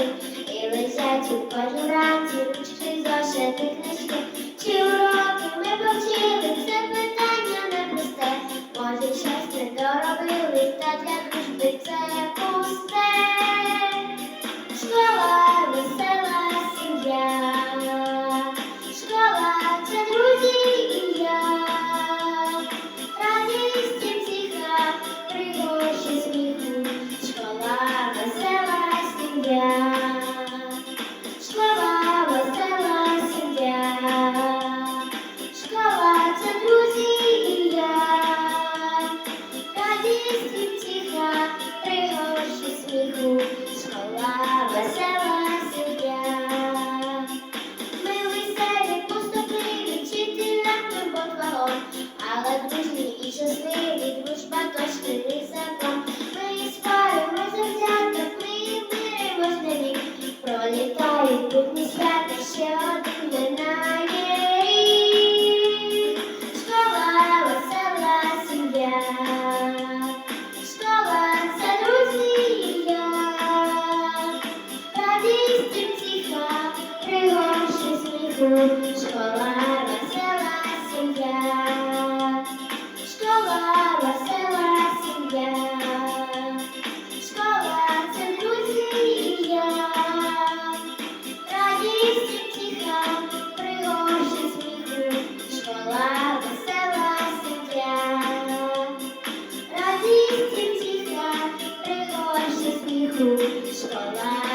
И лежать у кожен раді ручки зошитих. Сміху. Школа, весела сім'я. Ми веселі, поступливі, вчитель нам турбот але дружні і щасливі, дружба точно не закон. Ми спаємо завзято, ми на вік, пролітають будні свята, ще один школа, весела сім'я, школа, весела сім'я, школа це друзі я. Радість і втіха, пригощі сміху, школа, весела сім'я. Радість і втіха, пригощі сміху, школа.